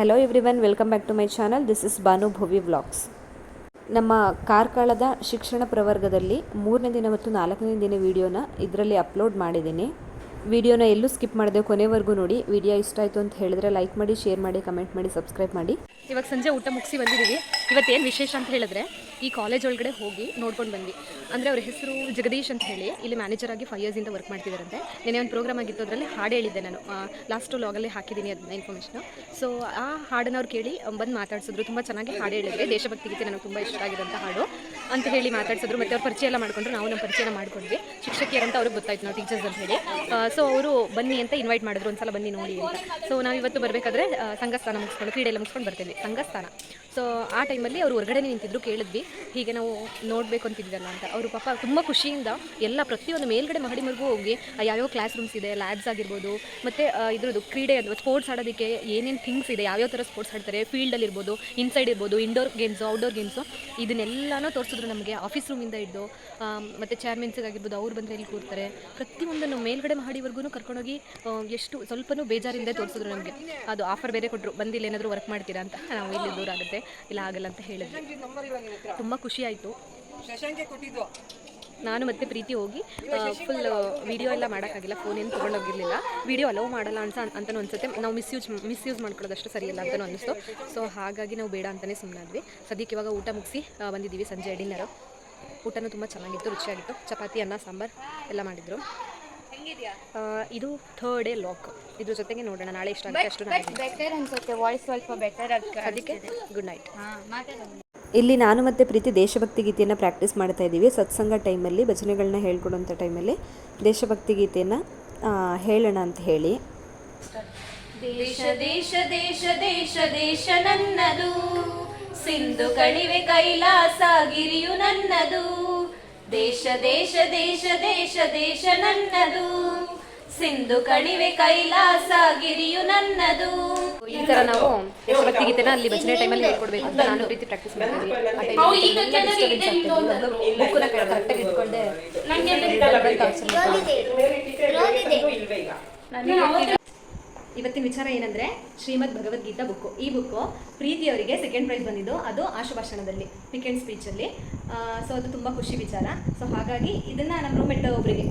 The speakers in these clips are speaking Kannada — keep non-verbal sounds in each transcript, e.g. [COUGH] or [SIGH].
Hello everyone welcome back to my channel this is Banu Bhovi vlogs ನಮ್ಮ ಕಾರ್ಕಳದ ಶಿಕ್ಷಣ ಪ್ರವರ್ಗದಲ್ಲಿ ಮೂರನೇ ದಿನ ಮತ್ತು ನಾಲ್ಕನೇ ದಿನ ವಿಡಿಯೋನ ಇದರಲ್ಲಿ ಅಪ್ಲೋಡ್ ಮಾಡಿದ್ದೀನಿ. ವಿಡಿಯೋನ ಎಲ್ಲೂ ಸ್ಕಿಪ್ ಮಾಡಿದೆ ಕೊನೆವರೆಗೂ ನೋಡಿ. ವಿಡಿಯೋ ಇಷ್ಟ ಆಯಿತು ಅಂತ ಹೇಳಿದ್ರೆ ಲೈಕ್ ಮಾಡಿ ಶೇರ್ ಮಾಡಿ ಕಮೆಂಟ್ ಮಾಡಿ ಸಬ್ಸ್ಕ್ರೈಬ್ ಮಾಡಿ. ಇವಾಗ ಸಂಜೆ ಊಟ ಮುಗಿಸಿ ಬಂದಿದ್ದೀವಿ. ಇವತ್ತೇನು ವಿಶೇಷ ಅಂತ ಹೇಳಿದ್ರೆ ಈ ಕಾಲೇಜ್ ಒಳಗಡೆ ಹೋಗಿ ನೋಡ್ಕೊಂಡು ಬಂದ್ವಿ. ಅಂದರೆ ಅವ್ರ ಹೆಸರು ಜಗದೀಶ್ ಅಂತ ಹೇಳಿ, ಇಲ್ಲಿ ಮ್ಯಾನೇಜರ್ ಆಗಿ ಫೈವ್ ಇಯರ್ಸಿಂದ ವರ್ಕ್ ಮಾಡ್ತಿದ್ದಾರಂತೆ ನೆನೆ ಒಂದು ಪ್ರೋಗ್ರಾಮ್ ಆಗಿತ್ತು ಅದರಲ್ಲಿ ಹಾಡು ಹೇಳಿದ್ದೆ ನಾನು. ಲಾಸ್ಟ್ ಲಾಗಲ್ಲಿ ಹಾಕಿದ್ದೀನಿ ಅದನ್ನ ಇನ್ಫಾರ್ಮೇಷನ್ ಸೊ ಆ ಹಾಡನ್ನ ಅವ್ರು ಕೇಳಿ ಬಂದು ಮಾತಾಡ್ಸಿದ್ರು. ತುಂಬ ಚೆನ್ನಾಗಿ ಹಾಡು ಹೇಳಿದ್ರೆ. ದೇಶಭಕ್ತಿ ಗೀತೆ ನನಗೆ ತುಂಬ ಇಷ್ಟ ಆಗಿರೋಂಥ ಹಾಡು ಅಂತ ಹೇಳಿ ಮಾತಾಡ್ಸಿದ್ರು. ಮತ್ತು ಅವ್ರ ಪರಿಚಯ ಎಲ್ಲ ಮಾಡಿಕೊಂಡ್ರು. ನಾವು ನಮ್ಮ ಪರಿಚಯನ ಮಾಡ್ಕೊಂಡ್ವಿ. ಶಿಕ್ಷಕಿಯರಂತ ಅವ್ರಿಗೆ ಗೊತ್ತಾಯ್ತು ನಾವು ಟೀಚರ್ಸ್ ಅಂತ ಹೇಳಿ. ಸೊ ಅವರು ಬನ್ನಿ ಅಂತ ಇನ್ವೈಟ್ ಮಾಡಿದ್ರು. ಒಂದ್ಸಲ ಬನ್ನಿ ನೋಡಿ ಅಂತ. ಸೊ ನಾವು ಇವತ್ತು ಬರಬೇಕಾದ್ರೆ ಸಂಘಸ್ಥಾನ ಮುಗಿಸ್ಕೊಂಡು ಕ್ರೀಡೆ ಎಲ್ಲ ಮುಗಿಸ್ಕೊಂಡು ಬರ್ತೀವಿ ಸಂಘಸ್ಥಾನ. ಸೊ ಆ ಟೈಮಲ್ಲಿ ಅವರು ಹೊರಗಡೆ ನಿಂತಿದ್ರು, ಕೇಳಿದ್ವಿ. ಹೀಗೆ ನಾವು ನೋಡಬೇಕು ಅಂತಿದ್ದೀವಲ್ಲ ಅಂತ. ಅವರು ಪಾಪ ತುಂಬ ಖುಷಿಯಿಂದ ಎಲ್ಲ ಪ್ರತಿಯೊಂದು ಮೇಲ್ಗಡೆ ಮಹಡಿವರೆಗೂ ಹೋಗಿ ಯಾವ್ಯಾವ ಕ್ಲಾಸ್ ರೂಮ್ಸ್ ಇದೆ ಲ್ಯಾಬ್ಸ್ ಆಗಿರ್ಬೋದು, ಮತ್ತು ಇದ್ರದ್ದು ಕ್ರೀಡೆ ಅಥವಾ ಸ್ಪೋರ್ಟ್ಸ್ ಆಡೋದಕ್ಕೆ ಏನೇನು ಥಿಂಗ್ಸ್ ಇದೆ, ಯಾವ್ಯಾವ ಥರ ಸ್ಪೋರ್ಟ್ಸ್ ಆಡ್ತಾರೆ ಫೀಲ್ಡಲ್ಲಿ ಇರ್ಬೋದು ಇನ್ಸೈಡ್ ಇರ್ಬೋದು ಇಂಡೋರ್ ಗೇಮ್ಸು ಔಟ್ಡೋರ್ ಗೇಮ್ಸು ಇದನ್ನೆಲ್ಲನೂ ತೋರಿಸಿದ್ರು ನಮಗೆ ಆಫೀಸ್ ರೂಮಿಂದ ಹಿಡ್ದು ಮತ್ತು ಚೇರ್ಮೆನ್ಸಿಗಾಗಿರ್ಬೋದು ಅವ್ರು ಬಂದರೆ ಇಲ್ಲಿ ಕೂರ್ತಾರೆ. ಪ್ರತಿಯೊಂದನ್ನು ಮೇಲ್ಗಡೆ ಮಹಡಿವರೆಗೂ ಕರ್ಕೊಂಡೋಗಿ ಎಷ್ಟು ಸ್ವಲ್ಪನೂ ಬೇಜಾರಿಂದ ತೋರಿಸಿದ್ರು ನಮಗೆ. ಅದು ಆಫರ್ ಬೇರೆ ಕೊಟ್ಟರು ಬಂದಿಲ್ಲ ಏನಾದರೂ ವರ್ಕ್ ಮಾಡ್ತೀರಾ ಅಂತ, ನಾವು ಇಲ್ಲಿ ದೂರ ಆಗುತ್ತೆ, ಇಲ್ಲ ಆಗಲ್ಲ ಅಂತ ಹೇಳಿದ್ವಿ ತುಂಬ ಖುಷಿ ಆಯಿತು. ನಾನು ಮತ್ತೆ ಪ್ರೀತಿ ಹೋಗಿ ಫುಲ್ ವಿಡಿಯೋ ಎಲ್ಲ ಮಾಡೋಕ್ಕಾಗಿಲ್ಲ ಫೋನ್ ಏನು ತೊಗೊಂಡೋಗಿರಲಿಲ್ಲ ವಿಡಿಯೋ ಅಲೋ ಮಾಡಲ್ಲ ಅಂತ ಅಂತಲೂ ಅನ್ಸುತ್ತೆ. ನಾವು ಮಿಸ್ಯೂಸ್ ಮಿಸ್ಯೂಸ್ ಮಾಡ್ಕೊಳ್ಳೋದಷ್ಟು ಸರಿಯಿಲ್ಲ ಅಂತಲೂ ಅನಿಸ್ತು. ಸೊ ಹಾಗಾಗಿ ನಾವು ಬೇಡ ಅಂತಲೇ ಸುಮ್ಮನಾದ್ವಿ ಸದ್ಯಕ್ಕೆ ಇವಾಗ ಊಟ ಮುಗಿಸಿ ಬಂದಿದ್ದೀವಿ ಸಂಜೆ ಡಿನ್ನರು ಊಟನೂ ತುಂಬ ಚೆನ್ನಾಗಿತ್ತು ರುಚಿಯಾಗಿತ್ತು. ಚಪಾತಿ ಅನ್ನ ಸಾಂಬಾರು ಎಲ್ಲ ಮಾಡಿದರು. ಇದು ಥರ್ಡ್ ಡೇ ಲಾಕ್ ಇದ್ರ ಜೊತೆಗೆ ನೋಡೋಣ ನಾಳೆ ಇಷ್ಟು ಆಗುತ್ತೆ ಅಷ್ಟು ಬೆಟರ್ ಅನ್ಸುತ್ತೆ ವಾಯ್ಸ್ ಸ್ವಲ್ಪ ಬೆಟರ್ ಅದಕ್ಕೆ ಗುಡ್ ನೈಟ್ ಇಲ್ಲಿ ನಾನು ಮತ್ತು ಪ್ರೀತಿ ದೇಶಭಕ್ತಿ ಗೀತೆಯನ್ನು ಪ್ರಾಕ್ಟೀಸ್ ಮಾಡ್ತಾ ಇದ್ದೀವಿ. ಸತ್ಸಂಗ ಟೈಮಲ್ಲಿ ಭಜನೆಗಳನ್ನ ಹೇಳ್ಕೊಡುವಂಥ ಟೈಮಲ್ಲಿ ದೇಶಭಕ್ತಿ ಗೀತೆಯನ್ನು ಹೇಳೋಣ ಅಂತ ಹೇಳಿ. ದೇಶ ದೇಶ ದೇಶ ದೇಶ ದೇಶ ನನ್ನದು. ಸಿಂಧು ಕಣಿವೆ ಕೈಲಾಸ ಗಿರಿಯು ನನ್ನದು. ದೇಶ ದೇಶ ದೇಶ ದೇಶ ದೇಶ ನನ್ನದು. ಸಿಂಧು ಕಣಿವೆ ಕೈಲಾಸ ಗಿರಿಯು ನನ್ನದು. ಈ ತರ ನಾವು ದೇಶಭಕ್ತಿ ಗೀತೆನ ಅಲ್ಲಿ ಭಜನೆ ಟೈಮಲ್ಲಿ ಹೇಳ್ಕೊಡ್ಬೇಕು ಅಂತ ನಾನು ರೀತಿ ಪ್ರಾಕ್ಟೀಸ್ ಮಾಡ್ತೀನಿ ಕರೆಕ್ಟಾಗಿ ಇಟ್ಕೊಂಡೆ. ಇವತ್ತಿನ ವಿಚಾರ ಏನಂದ್ರೆ ಶ್ರೀಮದ್ ಭಗವದ್ಗೀತಾ ಬುಕ್ಕು. ಈ ಬುಕ್ಕು ಪ್ರೀತಿಯವರಿಗೆ ಸೆಕೆಂಡ್ ಪ್ರೈಸ್ ಬಂದಿದ್ದು. ಅದು ಆಶುಭಾಷಣದಲ್ಲಿ ಸ್ಪೀಚ್ ಸ್ಪೀಚಲ್ಲಿ ಸೊ ಅದು ತುಂಬಾ ಖುಷಿ ವಿಚಾರ. ಸೊ ಹಾಗಾಗಿ ಇದನ್ನ ನಮ್ಮ ರೂಮೆಟ್ ಒಬ್ಬರಿಗೆ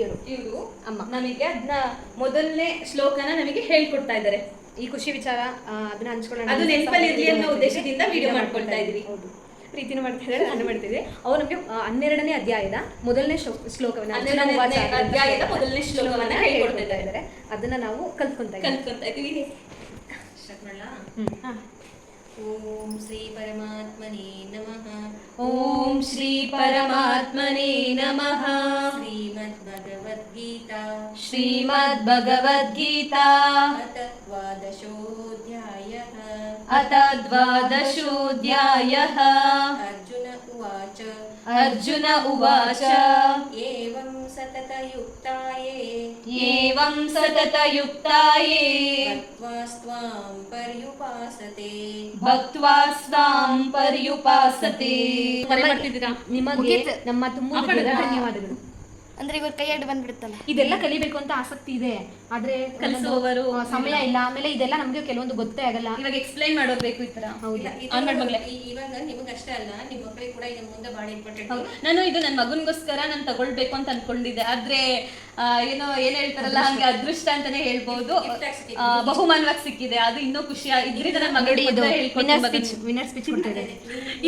ಇವರು. ಇವರು ಅಮ್ಮ. ನಮಗೆ ಅದನ್ನ ಮೊದಲನೇ ಶ್ಲೋಕನ ನಮಗೆ ಹೇಳ್ಕೊಡ್ತಾ ಇದ್ದಾರೆ. ಈ ಖುಷಿ ವಿಚಾರ ಅದನ್ನ ಹಂಚ್ಕೊಳ್ಳೋಣ ಅದು ನೆನಪಲ್ಲಿ ಇರ್ಲಿ ಅನ್ನೋ ಉದ್ದೇಶದಿಂದ ವಿಡಿಯೋ ಮಾಡ್ಕೊಳ್ತಾ ಇದ್ವಿ. ಪ್ರೀತಿನೂ ಮಾಡ್ತಾ ಇದ್ದಾರೆ ನಾನು ಮಾಡ್ತಿದ್ದೆ. ಅವ್ರು ನಮಗೆ ಹನ್ನೆರಡನೇ ಅಧ್ಯಾಯದ ಮೊದಲನೇ ಶ್ಲೋ- ಶ್ಲೋಕವನ್ನ ಅಧ್ಯಾಯದ ಮೊದಲನೇ ಶ್ಲೋಕವನ್ನ ಹೇಳ್ಕೊಡ್ತಾ ಇದ್ದಾರೆ. ಅದನ್ನ ನಾವು ಕಲ್ತ್ಕೊಂತ ಇದ್ದೀವಿ. ಕಲ್ತ್ಕೊಂತ ಇದೀವಿ ಓಂ श्री परमात्मने नमः। ॐ श्री परमात्मने नमः। श्रीमद्भगवद्गीता। श्रीमद्भगवद्गीता। अथ द्वादशोऽध्यायः। अथ द्वादशोऽध्यायः। ಅರ್ಜುನ ಉವಾಚ ಅರ್ಜುನ ಸತತ ಏವಂ ಸತತಯುಕ್ತಾಯೇ ಏವಂ ಸತತ ಯುಕ್ತಾಯೇ ಭಕ್ತ್ವಾ ಸ್ವಾಂ ಪರ್ಯುಪಾಸತೆ ನಿಮಗೆ ನಮ್ಮ ತುಂಬ ಧನ್ಯವಾದಗಳು. ಅಂದ್ರೆ ಇವ್ರ ಕೈ ಅಡ್ಡ ಬಂದ್ಬಿಡುತ್ತಲ್ಲ. ಇದೆಲ್ಲ ಕಲಿಬೇಕು ಅಂತ ಆಸಕ್ತಿ ಇದೆ. ಆದ್ರೆ ಕಲಿಸುವವರು ಸಮಯ ಇಲ್ಲ. ಆಮೇಲೆ ಇದೆಲ್ಲ ನಮ್ಗೆ ಕೆಲವೊಂದು ಗೊತ್ತೇ ಆಗಲ್ಲ. ಇವಾಗ ಎಕ್ಸ್ಪ್ಲೈನ್ ಮಾಡೋದು ಬೇಕು ಈ ತರ. ಹೌದು. ಇವಾಗ ನಿಮಗಷ್ಟೇ ಅಲ್ಲ ನಿಮ್ಮ ಮಕ್ಕಳಿಗೆ ಕೂಡ ಇದು ಮುಂದೆ ಬಹಳ ಇಂಪಾರ್ಟೆಂಟ್ ನಾನು ಇದು ನನ್ನ ಮಗನಿಗೋಸ್ಕರ ನಾನು ತಗೊಳ್ಬೇಕು ಅಂತ ಅನ್ಕೊಂಡಿದ್ದೆ. ಆದ್ರೆ ಆ, ಏನೋ ಏನ್ ಹೇಳ್ತಾರಲ್ಲ ಹಂಗೆ ಅದೃಷ್ಟ ಅಂತಾನೆ ಹೇಳ್ಬಹುದು ಬಹುಮಾನವಾಗಿ ಸಿಕ್ಕಿದೆ. ಅದು ಇನ್ನೂ ಖುಷಿ ಇದ್ರಿಂದ ನನ್ನ [LAUGHS]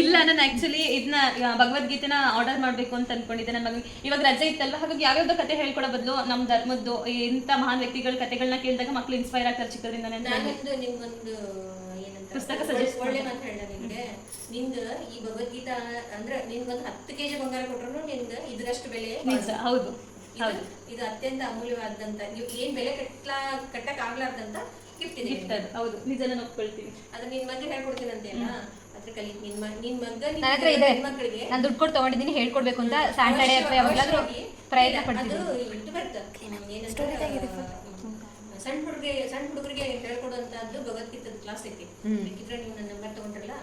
ಇಲ್ಲ ನಾನು ಆಕ್ಚುಲಿ ಇದನ್ನ ಭಗವದ್ಗೀತೆನ ಆರ್ಡರ್ ಮಾಡ್ಬೇಕು ಅಂತ ಅನ್ಕೊಂಡಿದ್ದೆ ನನ್ನ ಮಗ ಇವಾಗ ರಜೆ ಇತ್ತಲ್ವಾ? ಹಾಗಾಗಿ ಯಾವ್ಯಾವ್ದು ಕತೆ ಹೇಳ್ಕೊಡೋ ಬದಲು ನಮ್ ಧರ್ಮದ್ದು ಇಂತ ಮಹಾನ್ ವ್ಯಕ್ತಿಗಳ ಕತೆಗಳನ್ನ ಕೇಳಿದಾಗ ಮಕ್ಳು ಇನ್ಸ್ಪೈರ್ ಆಗ್ತಾರೆ ಚಿಕ್ಕದ್ರಿಂದ ಅಂತ. ನಾನೊಂದು ನಿಮ್ಗೊಂದು ಪುಸ್ತಕ ಸಜೆಸ್ಟ್ ಒಳ್ಳೆ ಮಾತು ಹೇಳ ನಿಮ್ಗೆ. ನಿಂದ ಈ ಭಗವದ್ಗೀತಾ ಅಂದ್ರೆ ನಿನ್ಗೊಂದು ಹತ್ತು ಕೆಜಿ ಬಂಗಾರ ಕೊಟ್ರು ನಿನ್ಗೆ ಇದರಷ್ಟು ಬೆಲೆ ಹೌದು ಇದು ಇದು ಅತ್ಯಂತ ಅಮೂಲ್ಯವಾದಂತ ನೀವು ಏನ್ ಬೆಲೆ ಕಟ್ಲಾ ಕಟ್ಟಕ್ ಆಗ್ಲಾರ್ದಂತ ಗಿಫ್ಟ್ ಇದೆ ಗಿಫ್ಟ್ ಅದು ಹೌದು ನಿಜ ನಾನು ಒಪ್ಕೊಳ್ತೀನಿ. ಅದ್ರ ನಿನ್ ಮಗ ಹೇಳ್ಕೊಡ್ತೀನಿ ಅಂತೆಲ್ಲ ಅದ್ರ ಕಲಿ ನಿನ್ ನಿನ್ ಮಗ ನನ್ನ ಹತ್ರ ಇದೆ. ಮಕ್ಕಳಿಗೆ ನಾನು ದುಡ್ಡು ಕೊಟ್ಟು ತಗೊಂಡಿದ್ದೀನಿ ಹೇಳ್ಕೊಡ್ಬೇಕು ಅಂತ ಸ್ಯಾಟರ್ಡೆ ಅಥವಾ ಯಾವಾಗಲಾದ್ರೂ ಪ್ರಯತ್ನ ಏನಂತ ಸಣ್ಣ ಹುಡುಗರಿಗೆ ಸಣ್ಣ ಹುಡುಗರಿಗೆ ಹೇಳ್ಕೊಡುವಂತದ್ದು ಭಗವದ್ಗೀತದ ಕ್ಲಾಸ್ ಐತಿ. ಬೇಕಿದ್ರೆ ನೀವು ನನ್ನ ನಂಬರ್ ತಗೊಂಡ್ರಲ್ಲ?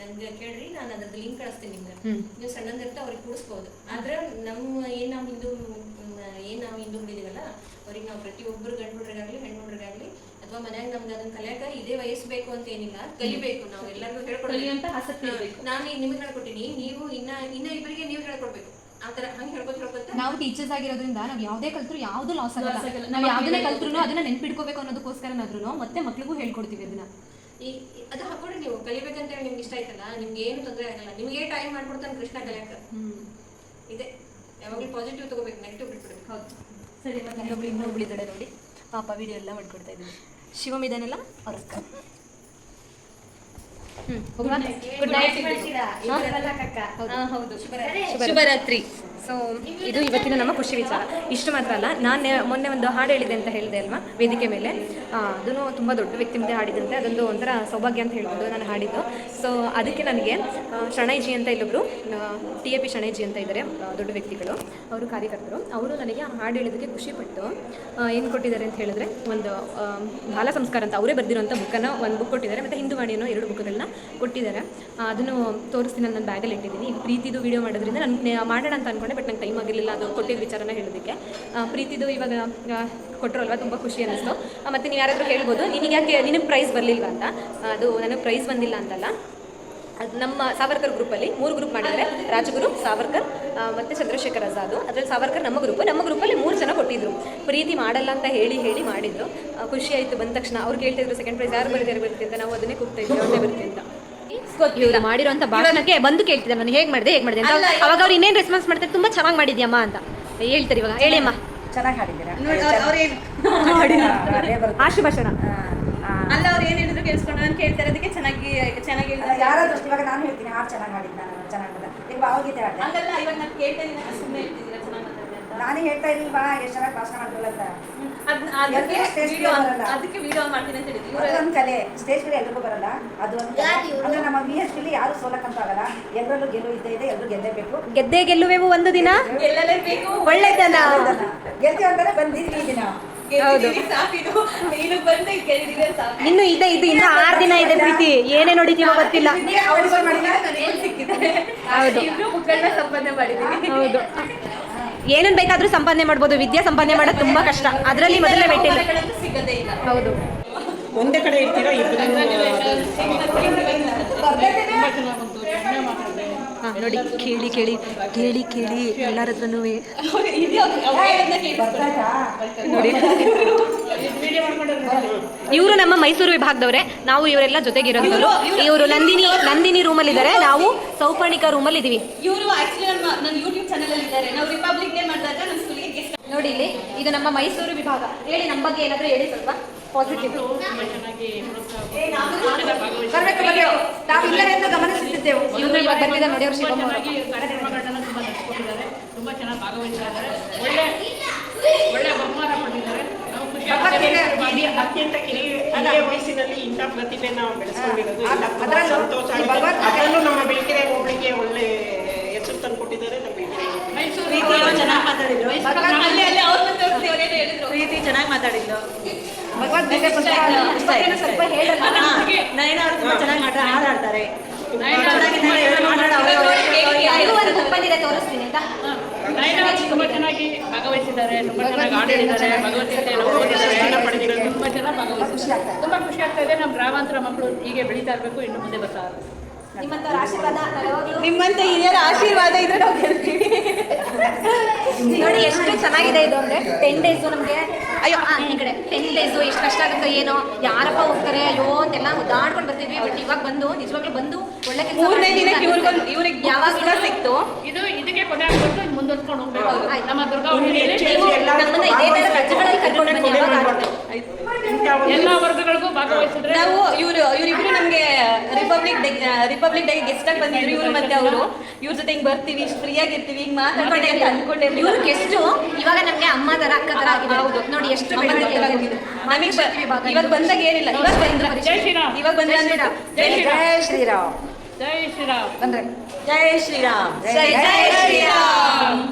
ನನ್ಗೆ ಕೇಳ್ರಿ ನಾನು ಅದ್ರದ್ದು ಲಿಂಕ್ ಕಳಿಸ್ತೀನಿ ನಿಮ್ಗೆ. ನೀವು ಸಣ್ಣದಿರ್ತ ಅವ್ರಿಗೆ ಕೂಡಿಸ್ಬೋದು. ಆದ್ರೆ ನಮ್ಮ ಏನ್ ನಾವು ಹಿಂದೂ ಏನ್ ನಾವು ಹಿಂದೂ ಹುಡುಗಿದೀವಲ್ಲ ಅವ್ರಿಗೆ ನಾವು ಪ್ರತಿಯೊಬ್ಬರು ಗಂಡು ಹುಡುಗರಾಗ್ಲಿ ಹೆಣ್ಣು ಹುಡುಗರಾಗ್ಲಿ ಅಥವಾ ಮನ್ಯಾಗ ನಮ್ಗೆ ಅದನ್ನ ಕಲಿಯಾಕ ಇದೇ ವಯಸ್ಸು ಬೇಕು ಅಂತ ಏನಿಲ್ಲ ಕಲಿಬೇಕು ನಾವು ಎಲ್ಲರಿಗೂ ಹೇಳ್ಕೊಡ್ಬೇಕು. ನಾನು ನಿಮ್ಗೆ ಹೇಳ್ಕೊಟ್ಟಿನಿ ನೀವು ಇನ್ನ ಇನ್ನ ಇಬ್ಬರಿಗೆ ನೀವು ಹೇಳ್ಕೊಡ್ಬೇಕು. ಆತರ ಹಂಗೆ ಹೇಳ್ಕೊತ ಹೇಳ್ಕೊತ ನಾವು ಟೀಚರ್ಸ್ ಆಗಿರೋದ್ರಿಂದ ನಾವು ಯಾವುದೇ ಕಲ್ತ್ರು ಯಾವ್ದು ಲಾಸ್ ಆಗಲ್ಲ. ನಾವು ಯಾವ್ದನ್ನೇ ಕಲ್ತ್ರು ಅದನ್ನ ನೆನ್ಪಿಡ್ಕೋಬೇಕು ಅನ್ನೋದಕ್ಕೋಸ್ಕರನಾದ್ರೂ ಮತ್ತೆ ಮಕ್ಳಿಗೂ ಹೇಳ್ಕೊಡ್ತೀವಿ ಅದನ್ನ. ಈ ಅದು ಹಾಕೊಂಡ್ರೆ ನೀವು ಕಲಿಬೇಕಂತ ಹೇಳಿ ನಿಮ್ಗೆ ಇಷ್ಟ ಆಯ್ತಲ್ಲ ನಿಮ್ಗೆ ಏನು ತೊಂದರೆ ಆಗಲ್ಲ. ನಿಮ್ಗೆ ಟೈಮ್ ಮಾಡ್ಕೊಡ್ತಾನೆ ಕೃಷ್ಣ ಕಲಿಯಕ್ಕೆ ಇದೆ. ಯಾವಾಗಲೂ ಪಾಸಿಟಿವ್ ತಗೋಬೇಕು ನೆಗೆಟಿವ್ ಬಿಟ್ಬಿಡ್ಬೇಕು. ಹೌದು. ಸರಿ ಮತ್ತೆ ಇನ್ನೊಬ್ಳು ಇನ್ನೊಬ್ಳು ಇದ್ದಾಳೆ ನೋಡಿ. ಪಾಪ ವಿಡಿಯೋ ಎಲ್ಲ ಮಾಡ್ಕೊಡ್ತಾ ಇದ್ದೀನಿ ಶಿವಮ್ ಇದನ್ನೆಲ್ಲ ಗುಡ್ ನೈಟ್ ಹೌದು. ಶುಭರಾತ್ರಿ. ಸೊ ಇದು ಇವತ್ತಿನ ನಮ್ಮ ಖುಷಿ ವಿಚಾರ. ಇಷ್ಟು ಮಾತ್ರ ಅಲ್ಲ ನಾನು ಮೊನ್ನೆ ಒಂದು ಹಾಡು ಹೇಳಿದೆ ಅಂತ ಹೇಳಿದೆ ಅಲ್ವಾ ವೇದಿಕೆ ಮೇಲೆ. ಅದನ್ನು ತುಂಬ ದೊಡ್ಡ ವ್ಯಕ್ತಿ ಮುಂದೆ ಹಾಡಿದಂತೆ ಅದೊಂದು ಒಂಥರ ಸೌಭಾಗ್ಯ ಅಂತ ಹೇಳ್ಬೋದು ನಾನು ಹಾಡಿದ್ದು. ಸೊ ಅದಕ್ಕೆ ನನಗೆ ಶರಣೈಜಿ ಅಂತ ಇಲ್ಲೊಬ್ರು ಟಿ ಎ ಪಿ ಶರಣೈಜಿ ಅಂತ ಇದ್ದಾರೆ ದೊಡ್ಡ ವ್ಯಕ್ತಿಗಳು, ಅವರು ಕಾರ್ಯಕರ್ತರು. ಅವರು ನನಗೆ ಆ ಹಾಡು ಹೇಳೋದಕ್ಕೆ ಖುಷಿಪಟ್ಟು ಏನು ಕೊಟ್ಟಿದ್ದಾರೆ ಅಂತ ಹೇಳಿದ್ರೆ, ಒಂದು ಬಾಲ ಸಂಸ್ಕಾರ ಅಂತ, ಅವರೇ ಬರೆದಿರುವಂಥ ಬುಕ್ಕನ್ನು ಒಂದು ಬುಕ್ ಕೊಟ್ಟಿದ್ದಾರೆ, ಮತ್ತು ಹಿಂದೂವಾಣಿ ಅನ್ನೋ ಎರಡು ಬುಕ್ಗಳನ್ನ ಕೊಟ್ಟಿದ್ದಾರೆ. ಅದನ್ನು ತೋರಿಸ್ತೀನಿ ನನ್ನ ಬ್ಯಾಗಲ್ಲಿ ಇಟ್ಟಿದ್ದೀನಿ. ಪ್ರೀತಿದು ವೀಡಿಯೋ ಮಾಡೋದ್ರಿಂದ ನಾನು ಮಾಡೋಣ ಅಂತ ಅಂದ್ಕೊಂಡೆ ಬಟ್ ನಂಗೆ ಟೈಮ್ ಆಗಿರಲಿಲ್ಲ, ಅದು ಕೊಟ್ಟಿದ್ದ ವಿಚಾರನ ಹೇಳೋದಕ್ಕೆ. ಪ್ರೀತಿದು ಇವಾಗ ಕೊಟ್ಟರು ಕೊಟ್ಟರಲ್ವ ತುಂಬ ಖುಷಿ ಅನ್ನಿಸ್ತು. ಮತ್ತು ನೀವು ಯಾರಾದರೂ ಹೇಳ್ಬೋದು ನಿನಗೆ ಯಾಕೆ ನಿನಗೆ ಪ್ರೈಸ್ ಬರಲಿಲ್ವಾ ಅಂತ? ಅದು, ನನಗೆ ಪ್ರೈಸ್ ಬಂದಿಲ್ಲ ಅಂತಲ್ಲ. ನಮ್ಮ ಸಾವರ್ಕರ್ ಗ್ರೂಪಲ್ಲಿ ಮೂರು ಗ್ರೂಪ್ ಮಾಡಿದ್ರೆ ರಾಜಗುರು ಸಾವರ್ಕರ್ ಮತ್ತೆ ಚಂದ್ರಶೇಖರ್ ಆಜಾದ್. ಅದರಲ್ಲಿ ಸಾವರ್ಕರ್ ನಮ್ಮ ಗ್ರೂಪ್ ನಮ್ಮ ಗ್ರೂಪಲ್ಲಿ ಮೂರು ಜನ ಕೊಟ್ಟಿದ್ರು. ಪ್ರೀತಿ ಮಾಡಲ್ಲ ಅಂತ ಹೇಳಿ ಹೇಳಿ ಮಾಡಿದ್ರು. ಖುಷಿ ಆಯ್ತು ಬಂದ ತಕ್ಷಣ. ಅವ್ರು ಕೇಳ್ತಿದ್ರು ಸೆಕೆಂಡ್ ಪ್ರೈಸ್ ಯಾರು ಬರ್ತಾರೆ ಬರ್ತೀವಿ ಅಂತ? ನಾವು ಅದನ್ನೇ ಕೂಗ್ತಾ ಇದ್ವಿ ಅವತ್ತೇ ಬರ್ತೀವಿ ಅಂತ. ಇವ್ರು ಮಾಡಿರುವಂತ ಭಾಷಣಕ್ಕೆ ಬಂದು ಕೇಳ್ತಿದ್ದೆ ನಾನು ಹೇಗೆ ಮಾಡಿದೆ ಹೇಗೆ ಮಾಡಿದೆ ಅಂತ. ಅವಾಗ ಅವ್ರು ಇನ್ನೇನು ರೆಸ್ಪಾನ್ಸ್ ಮಾಡ್ತಾರೆ? ತುಂಬಾ ಚೆನ್ನಾಗಿ ಮಾಡಿದ್ಯಮ್ಮ ಅಂತ ಹೇಳ್ತಾರೆ ಇವಾಗ. ಹೇಳಿ ಅಮ್ಮ. ಚೆನ್ನಾಗಿ ಹಾಡಿದ್ದೀರಾ? ಆಶು ಭಾಷಣ ಅಲ್ಲ ಅವ್ರು ಏನ್ ಹೇಳಿದ್ರು ಕೇಳಿಸ್ಕೊಂಡು ನಾನು ಕೇಳ್ತಾರೆ ಅದಕ್ಕೆ ಚೆನ್ನಾಗಿ ಚೆನ್ನಾಗಿ ಯಾರಾದ್ರೂ ಅಷ್ಟು ಇವಾಗ ನಾನು ಹೇಳ್ತೀನಿ ಹಾಡು ಚೆನ್ನಾಗಿ ಹಾಡಿದ್ದು ನಾನು ಚೆನ್ನಾಗಿ ಮಾಡಿದ. ಈಗ ಭಾವಗೀತೆ ಹಾಡಿದೆ. ಹಂಗಲ್ಲ ಇವಾಗ ನಾನು ಕೇಳ್ತಾ ಇದ್ದೀನಿ ಸುಮ್ಮನೆ ಹೇಳ್ತಿದ್ದೀರಾ ಚೆನ್ನಾಗಿ ಅಂತ? ನಾನೇ ಹೇಳ್ತಾ ಇಲ್ವಾ ಎಷ್ಟು ಚೆನ್ನಾಗಿ ಭಾಷಣ ಅಂತ. ಅದಕ್ಕೆ ವಿಡಿಯೋ. ಅದಕ್ಕೆ ವಿಡಿಯೋ ಮಾಡ್ತೀನಿ ಅಂತ ಹೇಳಿದ್ರು. ಇವ್ರು ಅದೊಂದು ಕಲೆ. ಸ್ಟೇಜ್ ಮೇಲೆ ಎಲ್ರಿಗೂ ಬರಲ್ಲ. ಅದು ಒಂದು. ಅಂದ್ರೆ ನಮ್ಮ ವಿ ಎಸ್ ಪಿಲಿ ಯಾರು ಸೋಲಕ್ಕಂತ ಆಗಲ್ಲ. ಎಲ್ಲರಲ್ಲೂ ಗೆಲುವು ಇದ್ದೇ ಇದೆ ಎಲ್ಲರೂ ಗೆಲ್ಲೇಬೇಕು ಗೆದ್ದೆ ಗೆಲ್ಲುವೆವು ಒಂದು ದಿನ? ಗೆಲ್ಲಲೇಬೇಕು. ಒಳ್ಳೆತನ ಗೆಲ್ತೀವಿ ಅಂತಾನೆ ಬಂದಿದ್ವಿ ಈ ದಿನ. ಇನ್ನು ಇದೆ ಇದು ಇನ್ನು ಆರು ದಿನ ಇದೆ ಪ್ರೀತಿ. ಏನೇ ನೋಡಿದೀವೋ ಗೊತ್ತಿಲ್ಲ. ಏನೇನ್ ಹೌದು. ಹೌದು. ಬೇಕಾದ್ರೂ ಸಂಪಾದನೆ ಮಾಡ್ಬೋದು. ವಿದ್ಯಾ ಸಂಪಾದನೆ ಮಾಡೋದು ತುಂಬಾ ಕಷ್ಟ. ಅದರಲ್ಲಿ ಮೊದಲೇ ಇಲ್ಲ. ಹೌದು. ಒಂದೇ ಕಡೆ ಇರ್ತೀರಾ ನೋಡಿ ಕೇಳಿ ಕೇಳಿ ಕೇಳಿ ಕೇಳಿ ಎಲ್ಲರ ಹತ್ರನೂ ನೋಡಿ. ಇವರು ನಮ್ಮ ಮೈಸೂರು ವಿಭಾಗದವರೇ. ನಾವು ಇವರೆಲ್ಲ ಜೊತೆಗಿರೋದು ಇವರು ನಂದಿನಿ ನಂದಿನಿ ರೂಮಲ್ಲಿ ಇದ್ದಾರೆ ನಾವು ಸೌಪರ್ಣಿಕ ರೂಮಲ್ಲಿ ಇದೀವಿ ಇವರು ಆಕ್ಚುಲಿ ನಮ್ಮ ನನ್ನ ಯೂಟ್ಯೂಬ್ ಚಾನಲ್ ಅಲ್ಲಿ ಇದ್ದಾರೆ. ನಾವು ರಿಪಬ್ಲಿಕ್ ಡೇ ಮಾಡಿದಾಗ ನಮ್ಮ ಸ್ಕೂಲಿಗೆ ನೋಡಿ ಇಲ್ಲಿ ಇದು ನಮ್ಮ ಮೈಸೂರು ವಿಭಾಗ. ಹೇಳಿ ನಮ್ಮ ಬಗ್ಗೆ ಏನಾದರೂ ಹೇಳಿ ಸ್ವಲ್ಪ. ಪಾಸಿಟಿವ್ ಬರ್ಬೇಕು ಬರ್ಬೇಕು ನಾವು ಇಲ್ಲವೇ ಎಂದು ಗಮನಿಸುತ್ತಿದ್ದೆವು ನೋಡಿ ಅವ್ರು ಶಿವಮ್ಮ ಅವರು. ಕಾರ್ಯಕ್ರಮಗಳನ್ನ ತುಂಬಾ ನಡೆಸ್ಕೊಟ್ಟಿದ್ದಾರೆ ತುಂಬಾ ಚೆನ್ನಾಗಿ ಭಾಗವಹಿಸಿದ್ದಾರೆ. ಒಳ್ಳೆ ಒಳ್ಳೆ ಬಹುಮಾನ ಕೊಟ್ಟಿದ್ದಾರೆ. ಅತ್ಯಂತ ಕಿರಿಯ ವಯಸ್ಸಿನಲ್ಲಿ ಇಂಥ ಪ್ರತಿಭೆ ನಾವು ಬೆಳೆಸ್ಕೊಂಡಿರೋದು. ಸಂತೋಷ. ಅದರಲ್ಲೂ ನಮ್ಮ ಬೆಳಕೆರೆ ಒಬ್ಬಳಿಗೆ ಒಳ್ಳೆ ಹೆಸರು ತಂದು ಕೊಟ್ಟಿದ್ದಾರೆ. ನಮ್ಮ ಬೆಳಕೆರೆ ಚೆನ್ನಾಗಿ ಮಾತಾಡಿದ್ರು. ಅಲ್ಲಿ ಅಲ್ಲಿ ಪ್ರೀತಿ ಚೆನ್ನಾಗಿ ಮಾತಾಡಿದ್ರು ಭಗವದ್ಗೀತೆ ಪುಸ್ತಕ ಪುಸ್ತಕನ ಸ್ವಲ್ಪ ಹೇಳಲ್ಲ. ನಯನ ಅವರು ತುಂಬಾ ಚೆನ್ನಾಗಿ ಮಾತಾಡ ಹಾಡಾಡ್ತಾರೆ. ಒಂದು ಬಂದಿದೆ ತೋರಿಸ್ತೀನಿ ಅಂತ ತುಂಬಾ ಚೆನ್ನಾಗಿ ಭಾಗವಹಿಸಿದ್ದಾರೆ ತುಂಬಾ ಚೆನ್ನಾಗಿ ಹಾಡಿದ್ದಾರೆ ಭಗವದ್ಗೀತೆಯನ್ನು ಓದಿದ್ದಾರೆ ಎಲ್ಲ ಪಡೆದಿದ್ದಾರೆ ತುಂಬಾ ಚೆನ್ನಾಗಿ ಭಾಗವಹಿಸಿದ್ದಾರೆ. ತುಂಬಾ ಖುಷಿ ಆಗ್ತಾ ಇದೆ ನಮ್ಮ ಗ್ರಾಮಾಂತರ ಮಕ್ಕಳು ಹೀಗೆ ಬೆಳೀತಾ ಇರಬೇಕು ಇನ್ನು ಮುಂದೆ ಬರ್ತಾ ಇರ್ಬೇಕು. ನಿಮ್ಮಂತರ ಆಶೀರ್ವಾದ ಯಾವಾಗಲೂ ನಿಮ್ಮಂತ ಹಿರಿಯರ ಆಶೀರ್ವಾದ ಇದ್ರೆ ನಾವು ಗೆಲ್ತೀವಿ ನೋಡಿ ಎಷ್ಟು ಚೆನ್ನಾಗಿದೆ ಇದು ಅಂದ್ರೆ ಟೆನ್ ಡೇಸು ನಮಗೆ. ಅಯ್ಯೋ ಆ, ಈ ಕಡೆ ಟೆನ್ ಡೇಸು ಎಷ್ಟು ಕಷ್ಟ ಆಗುತ್ತೆ ಏನೋ ಯಾರಪ್ಪ ಹೋಗ್ತಾರೆ ಅಯ್ಯೋ ಅಂತೆಲ್ಲ ಉದಾಡ್ಕೊಂಡು ಬರ್ತಿದ್ವಿ ಬಟ್ ಇವಾಗ ಬಂದು ನಿಜವಾಗ್ಲೂ ಬಂದು ಒಳ್ಳೆ ಕೆಲಸ ಇವ್ರಿಗೆ ಯಾವಾಗ ಸಿಕ್ತು. ಇದು ಇದಕ್ಕೆ ಕೊನೆ ಮುಂದುವರ್ಸ್ಕೊಂಡು ಹೋಗ್ಬೇಕು. ನಮ್ಮ ದುರ್ಗಾ ಹುಡುಗಿಯಲ್ಲಿ ನೀವು ನಮ್ಮನ್ನ ಇದೇ ತರ ರಾಜ್ಯಗಳಲ್ಲಿ ಕರ್ಕೊಂಡು ಬನ್ನಿ ಯಾವಾಗ ಆಗುತ್ತೆ ಎಲ್ಲ ವರ್ಗಗಳಿಗೂ ಭಾಗವಹಿಸಿದ್ರೆ ನಾವು ಇವರು ಇವರಿಬ್ರು ನಮ್ಗೆ republic day republic day guest ಆಗಿ ಬಂದಿದ್ರು ಇವರು ಮತ್ತೆ ಅವರು ಇವ್ರ ಜೊತೆ ಹಿಂಗ್ ಬರ್ತೀವಿ ಇಷ್ಟು ಫ್ರೀ ಆಗಿರ್ತೀವಿ ಹಿಂಗ್ ಮಾತಾಡ್ಕೊಂಡೆ ಅಂತ ಅನ್ಕೊಂಡೆ ಇವ್ರು ಗೆಸ್ಟ್ ಇವಾಗ ನಮ್ಗೆ ಅಮ್ಮ ತರ ಅಕ್ಕ ತರ ಆಗಿದೆ. ಹೌದು. ನೋಡಿ ಎಷ್ಟು. ನಮಗೆ ಇವಾಗ ಬಂದಾಗ ಏನಿಲ್ಲ. ಇವಾಗ ಬಂದ್ರ ಜೈ ಶ್ರೀರಾಮ್ ಇವಾಗ ಬಂದ್ರೆ ಜಯ ಜೈ ಶ್ರೀರಾಮ್ ಜಯ ಶ್ರೀರಾಮ್ ಜೈ ಶ್ರೀರಾಮ್ ಬಂದ್ರೆ. ಜೈ ಶ್ರೀರಾಮ್ ಜೈ ಶ್ರೀರಾಮ್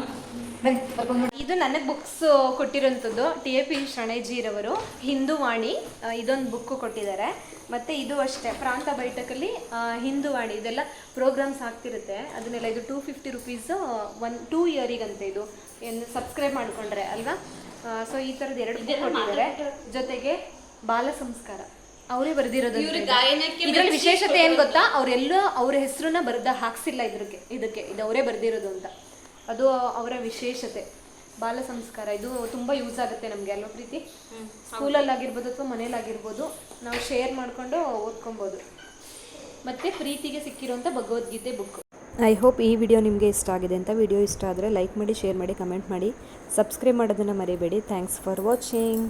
ಇದು ನನಗೆ ಬುಕ್ಸ್ ಕೊಟ್ಟಿರೋಂಥದ್ದು ಟಿ ಎ ಪಿ ಶರಣೈಜಿರವರು. ಹಿಂದೂ ವಾಣಿ ಆ, ಇದೊಂದು ಬುಕ್ ಕೊಟ್ಟಿದ್ದಾರೆ. ಮತ್ತು ಇದು ಅಷ್ಟೇ ಪ್ರಾಂತ ಬೈಟಕಲ್ಲಿ ಹಿಂದೂವಾಣಿ ಹಿಂದೂ ವಾಣಿ ಇದೆಲ್ಲ ಪ್ರೋಗ್ರಾಮ್ಸ್ ಆಗ್ತಿರುತ್ತೆ. ಅದನ್ನೆಲ್ಲ ಇದು two fifty rupees one two ಇಯರಿಗಂತೆ ಇದು. ಏನು ಸಬ್ಸ್ಕ್ರೈಬ್ ಮಾಡಿಕೊಂಡ್ರೆ ಅಲ್ವಾ? ಸೊ ಈ ಥರದ್ದು ಎರಡು ಬುಕ್ ಕೊಟ್ಟಿದ್ದಾರೆ. ಜೊತೆಗೆ ಬಾಲ ಸಂಸ್ಕಾರ. ಅವರೇ ಬರೆದಿರೋದು ಇದರಲ್ಲಿ ಇದ್ರಲ್ಲಿ ವಿಶೇಷತೆ ಏನ್ ಗೊತ್ತಾ? ಅವರೆಲ್ಲೂ ಅವ್ರ ಹೆಸರನ್ನ ಬರೆದ ಹಾಕ್ಸಿಲ್ಲ ಇದ್ರಿಗೆ. ಇದಕ್ಕೆ ಇದು ಅವರೇ ಬರೆದಿರೋದು ಅಂತ. ಅದು ಅವರ ವಿಶೇಷತೆ. ಬಾಲ ಸಂಸ್ಕಾರ. ಇದು ತುಂಬ ಯೂಸ್ ಆಗುತ್ತೆ ನಮಗೆ ಅಲ್ವ ಪ್ರೀತಿ? ಸ್ಕೂಲಲ್ಲಿ ಆಗಿರ್ಬೋದು ಅಥವಾ ಮನೇಲಾಗಿರ್ಬೋದು ನಾವು ಶೇರ್ ಮಾಡಿಕೊಂಡು ಓದ್ಕೊಬೋದು. ಮತ್ತೆ ಪ್ರೀತಿಗೆ ಸಿಕ್ಕಿರುವಂಥ ಭಗವದ್ಗೀತೆ ಬುಕ್ ಐ ಹೋಪ್ ಈ ವಿಡಿಯೋ ನಿಮಗೆ ಇಷ್ಟ ಆಗಿದೆ ಅಂತ. ವಿಡಿಯೋ ಇಷ್ಟ ಆದರೆ ಲೈಕ್ ಮಾಡಿ ಶೇರ್ ಮಾಡಿ ಕಮೆಂಟ್ ಮಾಡಿ. ಸಬ್ಸ್ಕ್ರೈಬ್ ಮಾಡೋದನ್ನು ಮರಿಬೇಡಿ. Thanks for watching